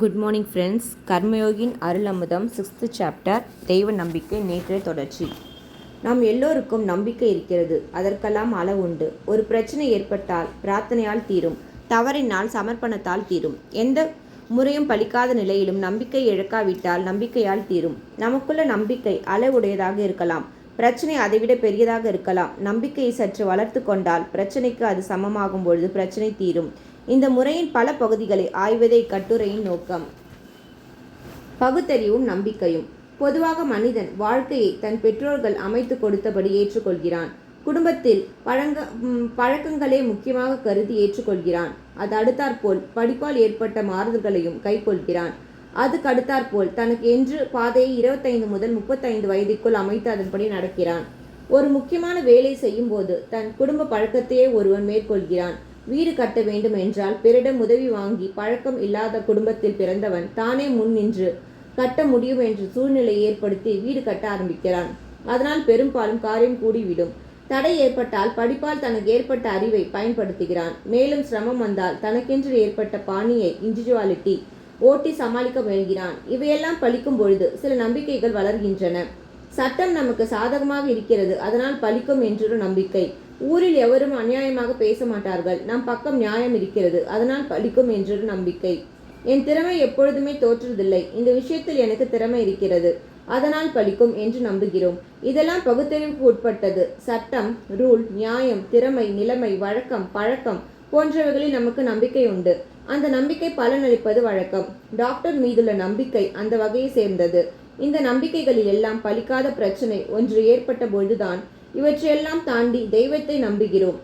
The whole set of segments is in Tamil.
Good morning friends Karmayogin Arul Amudham sixth chapter தெய்வ நம்பிக்கை நேற்றைய தொடர்ச்சி. நாம் எல்லோருக்கும் நம்பிக்கை இருக்கிறது. அதற்கெல்லாம் அளவுண்டு ஒரு பிரச்சனை ஏற்பட்டால் பிரார்த்தனையால் தீரும். தவறினால் சமர்ப்பணத்தால் தீரும். எந்த முறையும் பலிக்காத நிலையிலும் நம்பிக்கை இழக்காவிட்டால் நம்பிக்கையால் தீரும். நமக்குள்ள நம்பிக்கை அளவுடையதாக இருக்கலாம். பிரச்சனை அதைவிட பெரியதாக இருக்கலாம். நம்பிக்கையை சற்று வளர்த்து கொண்டால் பிரச்சனைக்கு அது சமமாகும் பொழுது பிரச்சனை தீரும். இந்த முறையின் பல பகுதிகளை ஆய்வதே கட்டுரையின் நோக்கம். பகுத்தறிவும் நம்பிக்கையும். பொதுவாக மனிதன் வாழ்க்கையை தன் பெற்றோர்கள் அமைத்து கொடுத்தபடி ஏற்றுக்கொள்கிறான். குடும்பத்தில் பழங்க பழக்கங்களே முக்கியமாக கருதி ஏற்றுக்கொள்கிறான். அது அடுத்தாற்போல் படிப்பால் ஏற்பட்ட மாறுதல்களையும் கைக்கொள்கிறான். அது கடுத்தாற்போல் தனக்கு என்று பாதையை இருபத்தைந்து முதல் முப்பத்தைந்து வயதிற்குள் அமைத்து அதன்படி நடக்கிறான். ஒரு முக்கியமான வேலை செய்யும் போது தன் குடும்ப பழக்கத்தையே ஒருவன் மேற்கொள்கிறான். வீடு கட்ட வேண்டும் என்றால் பிறரிடம் உதவி வாங்கி பழக்கம் இல்லாத குடும்பத்தில் பிறந்தவன் தானே முன் நின்று கட்ட முடியும் என்ற சூழ்நிலையை ஏற்படுத்தி வீடு கட்ட ஆரம்பிக்கிறான். அதனால் பெரும்பாலும் காரியம் கூடிவிடும். தடை ஏற்பட்டால் படிப்பால் தனக்கு ஏற்பட்ட அறிவை பயன்படுத்துகிறான். மேலும் சிரமம் வந்தால் தனக்கென்று ஏற்பட்ட பாணியை இண்டிவிஜுவாலிட்டி ஓட்டி சமாளிக்க முயல்கிறான். இவையெல்லாம் பழிக்கும் பொழுது சில நம்பிக்கைகள் வளர்கின்றன. சட்டம் நமக்கு சாதகமாக இருக்கிறது. அதனால் பழிக்கும் என்றொரு நம்பிக்கை. ஊரில் எவரும் அநியாயமாக பேச மாட்டார்கள். நம் பக்கம் நியாயம் இருக்கிறது. அதனால் பலிக்கும் என்றொரு நம்பிக்கை. என் திறமை எப்பொழுதுமே தோற்றுவதில்லை. இந்த விஷயத்தில் எனக்கு திறமை இருக்கிறது. அதனால் பலிக்கும் என்று நம்புகிறோம். இதெல்லாம் பகுத்தறிவுக்கு உட்பட்டது. சட்டம் ரூல் நியாயம் திறமை நிலைமை வழக்கம் பழக்கம் போன்றவைகளில் நமக்கு நம்பிக்கை உண்டு. அந்த நம்பிக்கை பலனளிப்பது வழக்கம். டாக்டர் மீதுள்ள நம்பிக்கை அந்த வகையை சேர்ந்தது. இந்த நம்பிக்கைகளில் எல்லாம் பலிக்காத பிரச்சனை ஒன்று ஏற்பட்ட பொழுதுதான் இவற்றையெல்லாம் தாண்டி தெய்வத்தை நம்புகிறோம்.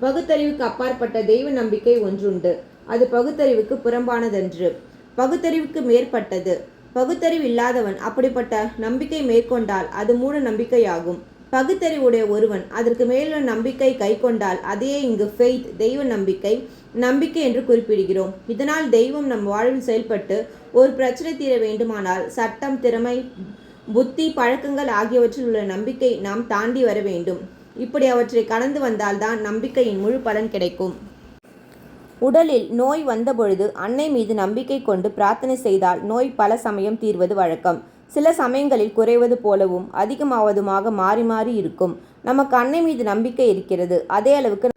பகுத்தறிவுக்கு அப்பாற்பட்ட தெய்வ நம்பிக்கை ஒன்றுண்டு. அது பகுத்தறிவுக்கு புறம்பானதன்று. பகுத்தறிவுக்கு மேற்பட்டது. பகுத்தறிவு இல்லாதவன் அப்படிப்பட்ட நம்பிக்கை மேற்கொண்டால் அது மூட நம்பிக்கையாகும். பகுத்தறிவுடைய ஒருவன் அதற்கு மேலுள்ள நம்பிக்கை கை கொண்டால் அதையே இங்கு ஃபெய்த் தெய்வ நம்பிக்கை நம்பிக்கை என்று குறிப்பிடுகிறோம். இதனால் தெய்வம் நம் வாழ்வில் செயல்பட்டு ஒரு பிரச்சனை தீர வேண்டுமானால் சட்டம் திறமை புத்தி பழக்கங்கள் ஆகியவற்றில் உள்ள நம்பிக்கை நாம் தாண்டி வர வேண்டும். இப்படி அவற்றை கடந்து வந்தால்தான் நம்பிக்கையின் முழு பலன் கிடைக்கும். உடலில் நோய் வந்தபொழுது அன்னை மீது நம்பிக்கை கொண்டு பிரார்த்தனை செய்தால் நோய் பல சமயம் தீர்வது வழக்கம். சில சமயங்களில் குறைவது போலவும் அதிகமாவதுமாக மாறி மாறி இருக்கும். நமக்கு அன்னை மீது நம்பிக்கை இருக்கிறது. அதே அளவுக்கு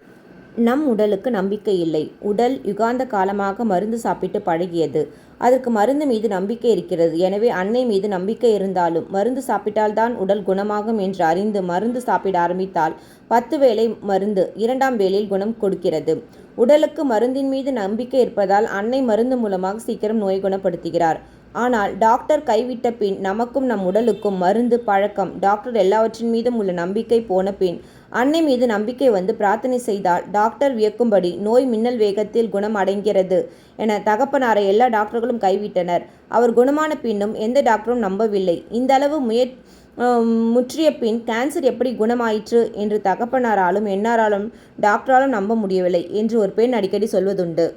நம் உடலுக்கு நம்பிக்கை இல்லை. உடல் யுகாந்த காலமாக மருந்து சாப்பிட்டு பழகியது. அதற்கு மருந்து மீது நம்பிக்கை இருக்கிறது. எனவே அன்னை மீது நம்பிக்கை இருந்தாலும் மருந்து சாப்பிட்டால்தான் உடல் குணமாகும் என்று அறிந்து மருந்து சாப்பிட ஆரம்பித்தால் பத்து வேளை மருந்து இரண்டாம் வேளையில் குணம் கொடுக்கிறது. உடலுக்கு மருந்தின் மீது நம்பிக்கை இருப்பதால் அன்னை மருந்து மூலமாக சீக்கிரம் நோய் குணப்படுத்துகிறார். ஆனால் டாக்டர் கைவிட்ட பின் நமக்கும் நம் உடலுக்கும் மருந்து பழக்கம் டாக்டர் எல்லாவற்றின் மீதும் உள்ள நம்பிக்கை போன பின் அன்னை மீது நம்பிக்கை வந்து பிரார்த்தனை செய்தால் டாக்டர் வியக்கும்படி நோய் மின்னல் வேகத்தில் குணம் அடைகிறது என தகப்பனாரை எல்லா டாக்டர்களும் கைவிட்டனர். அவர் குணமான பின்னும் எந்த டாக்டரும் நம்பவில்லை. இந்த அளவு முயற் முற்றிய பின் கேன்சர் எப்படி குணமாயிற்று என்று தகப்பனாராலும் என்னாராலும் டாக்டராலும் நம்ப முடியவில்லை என்று ஒரு பெண் அடிக்கடி சொல்வதுண்டு.